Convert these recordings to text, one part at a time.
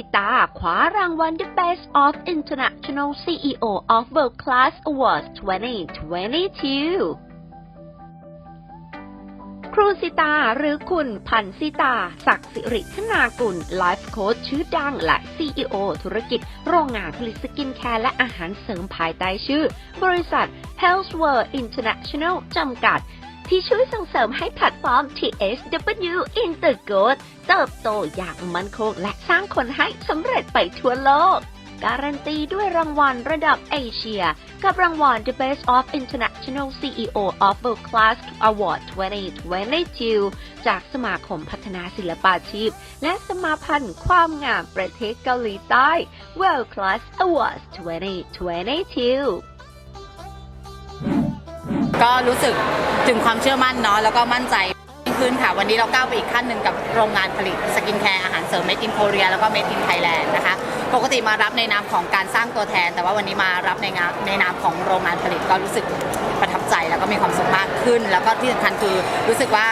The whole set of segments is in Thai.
ิตาควัล The Best of International CEO of World Class Awards 2022 ครูสิตาหรือคุณพันสิตา ศักดิ์สิริธนากุลไลฟ์โค้ชชื่อดังและ CEO ธุรกิจโรงงานผลิตสกินแคร์และอาหารเสริมภายใต้ชื่อ บริษัท Health World International จำกัด ที่ช่วยส่งเสริมให้แพลตฟอร์ม TSW Intergrowth เติบโตอย่างมั่นคงและสร้างคนให้สำเร็จไปทั่วโลก การันตีด้วยรางวัลระดับเอเชีย กับรางวัล The Best of International CEO of World Class Award 2022 จากสมาคมพัฒนาศิลปาชีพ และสมาพันธ์ความงามประเทศเกาหลีใต้ World Class Awards 2022 ก็รู้สึกถึงความเชื่อมั่นเนาะแล้วก็มั่นใจขึ้นค่ะ วันนี้เราก้าวไปอีกขั้นหนึ่งกับโรงงานผลิตสกินแคร์อาหารเสริมเมดินโคเรียแล้วก็เมดินไทยแลนด์นะคะ ปกติมารับในนามของการสร้างตัวแทน แต่ว่าวันนี้มารับในงานในนามของโรงงานผลิตก็รู้สึกประทับใจแล้วก็มีความสุขมากขึ้น แล้วก็ที่สำคัญคือรู้สึกว่า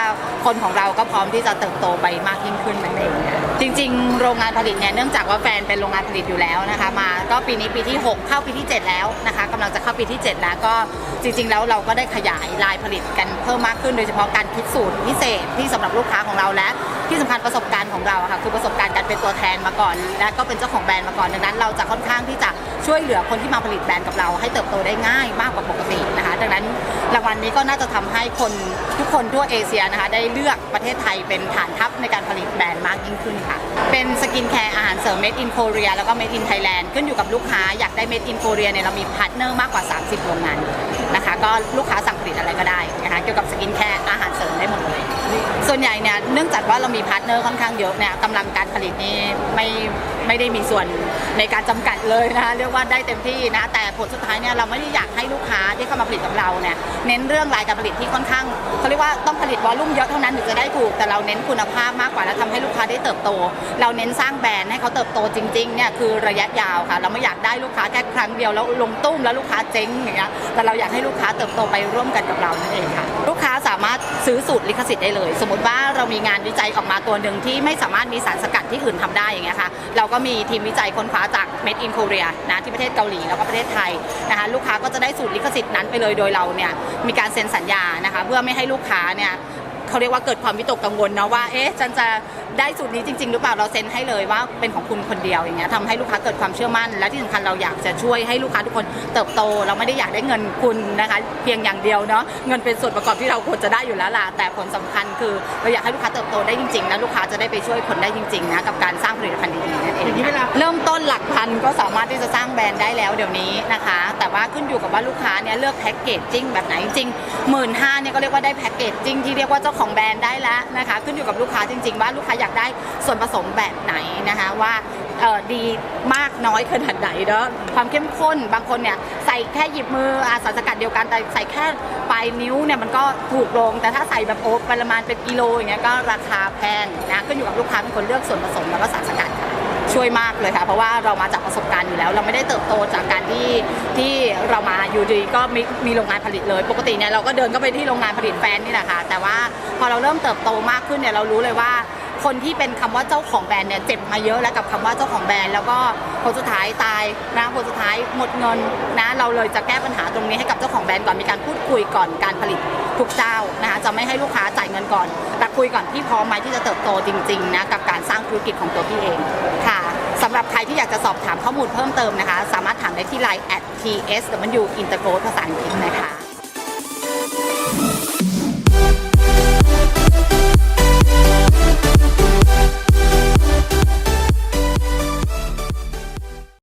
คนของเราก็พร้อมที่จะเติบโตไปมากยิ่งขึ้นนั่นเองจริง ๆ โรงงานผลิตเนี่ยเนื่องจากว่าแฟนเป็นโรงงานผลิตอยู่แล้วนะคะ มาก็ปีนี้ปีที่ 6 เข้าปีที่ 7 แล้วนะคะกำลังจะเข้าปีที่ 7 แล้วก็จริง ๆ แล้วเราก็ได้ขยายลายผลิตกันเพิ่มมากขึ้นโดยเฉพาะการคิดสูตรพิเศษที่สำหรับลูกค้าของเราและที่สำคัญประสบการณ์ของเราค่ะคือประสบการณ์การเป็นตัวแทนมาก่อน และก็เป็นเจ้าของแบรนด์มาก่อนดังนั้น เราจะค่อนข้างที่จะช่วยเหลือคนที่มาผลิตแบรนด์กับเรา ให้เติบโตได้ง่ายมากกว่าปกตินะคะ ดังนั้นรางวัลนี้ก็น่าจะทำให้คนทุกคนทั่วเอเชียนะคะได้เลือกประเทศไทยเป็นฐานทัพในการผลิตแบรนด์มากยิ่งขึ้นค่ะ เป็นสกินแคร์อาหารเสริม Made in Korea แล้วก็ Made in Thailand ขึ้นอยู่กับลูกค้าอยากได้ Made in Korea เนี่ยเรามีพาร์ทเนอร์มากกว่า 30 โรงงาน ก็ลูกค้าสั่งผลิตอะไรก็ได้นะคะเกี่ยวกับสกินแคร์อาหารเสริมได้หมดเลย ส่วนใหญ่เนี่ยเนื่องจากว่าเรามีพาร์ทเนอร์ค่อนข้างเยอะเนี่ยกำลังการผลิตนี่ไม่ไม่ได้มีส่วนในการจำกัดเลยนะคะเรียกว่าได้เต็มที่นะแต่ผลสุดท้ายเนี่ยเราไม่ได้อยากให้ลูกค้าที่เข้ามาผลิตกับเราเนี่ยเน้นเรื่องรายการผลิตที่ค่อนข้าง เรียกว่าต้องผลิตวอลลุ่มเยอะเท่านั้นถึงจะได้ถูก แต่เราเน้นคุณภาพมากกว่าและทำให้ลูกค้าได้เติบโต เราเน้นสร้างแบรนด์ให้เขาเติบโตจริงๆเนี่ยคือระยะยาวค่ะ เราไม่อยากได้ลูกค้าแค่ครั้งเดียวแล้วลงตุ้มแล้วลูกค้าเจ๊งอย่างเงี้ยแต่เราอยากให้ลูกค้าเติบโตไปร่วมกันกับเรานั่นเองค่ะลูกค้าสามารถซื้อสูตรลิขสิทธิ์ได้เลย สมมติว่าเรามีงานวิจัยออกมาตัวหนึ่งที่ไม่สามารถมีสารสกัดที่อื่นทำได้อย่างเงี้ยค่ะเราก็มีทีมวิจัยค้นคว้าจาก Made in Korea นะที่ประเทศเกาหลีแล้วก็ประเทศไทยนะคะลูกค้าก็จะได้สูตรลิขสิทธิ์นั้นไปเลยโดยเราเนี่ยมีการเซ็นสัญญานะคะเพื่อไม่ให้ลูกค้าเนี่ยเขาเรียกว่าเกิดความวิตกกังวลเนาะว่าเอ๊ะฉันจะได้สูตรนี้จริง ๆ หรือเปล่าเราเซ็นให้เลยว่าเป็นของคุณคนเดียวอย่างเงี้ยทำให้ลูกค้าเกิดความเชื่อมั่น และที่สำคัญเราอยากจะช่วยให้ลูกค้าทุกคนเติบโต เราไม่ได้อยากได้เงินคุณนะคะ เพียงอย่างเดียวเนาะเงินเป็นส่วนประกอบที่เราควรจะได้อยู่แล้วล่ะแต่ผลสำคัญคือเราอยากให้ลูกค้าเติบโตได้จริงๆและลูกค้าจะได้ไปช่วยคนได้จริงๆนะกับการสร้างผลิตภัณฑ์ดีๆนั่นเอง ก็สามารถที่จะสร้างแบรนด์ได้แล้วเดี๋ยวนี้นะคะ แต่ว่าขึ้นอยู่กับว่าลูกค้าเนี่ยเลือกแพ็กเกจจิ้งแบบไหนจริงหมื่นห้าเนี่ยก็เรียกว่าได้แพ็กเกจจิ้งที่เรียกว่าเจ้าของแบรนด์ได้แล้วนะคะ ขึ้นอยู่กับลูกค้าจริง ๆ ว่าลูกค้าอยากได้ส่วนผสมแบบไหนนะคะว่าดีมากน้อยขนาดไหนเนาะความเข้มข้นบางคนเนี่ยใส่แค่หยิบมืออาสารสกัดเดียวกันแต่ใส่แค่ปลายนิ้วเนี่ยมันก็ถูกลง แต่ถ้าใส่แบบโอ้ปริมาณเป็นกิโลอย่างเงี้ยก็ราคาแพงนะขึ้นอยู่กับลูกค้าเป็นคนเลือกส่วนผสมแล้วก็สารสกัดค่ะ ช่วยมากเลยค่ะ เพราะว่าเรามาจากประสบการณ์อยู่แล้ว เราไม่ได้เติบโตจากการที่ที่เรามาอยู่ดีก็มีมีโรงงานผลิตเลย ปกติเนี่ยเราก็เดินเข้าไปที่โรงงานผลิตแฟนนี่แหละค่ะแต่ว่าพอเราเริ่มเติบโตมากขึ้นเนี่ยเรารู้เลยว่าคนที่เป็นคำว่าเจ้าของแบรนด์เนี่ยเจ็บมาเยอะแล้วกับคำว่าเจ้าของแบรนด์แล้วก็ผลสุดท้ายตายนะผลสุดท้ายหมดเงินนะเราเลยจะแก้ปัญหาตรงนี้ให้กับเจ้าของแบรนด์ก่อนมีการพูดคุยก่อนการผลิตทุกเจ้านะคะจะไม่ให้ลูกค้าจ่ายเงินก่อนแต่คุยก่อนพี่พร้อมไหมที่จะเติบโตจริงๆนะกับการสร้างธุรกิจของตัวพี่เองค่ะ สอบถามข้อมูลเพิ่มเติมนะคะ สามารถถามได้ที่ไลน์ at tsw intergrowth ภาษาอังกฤษนะคะ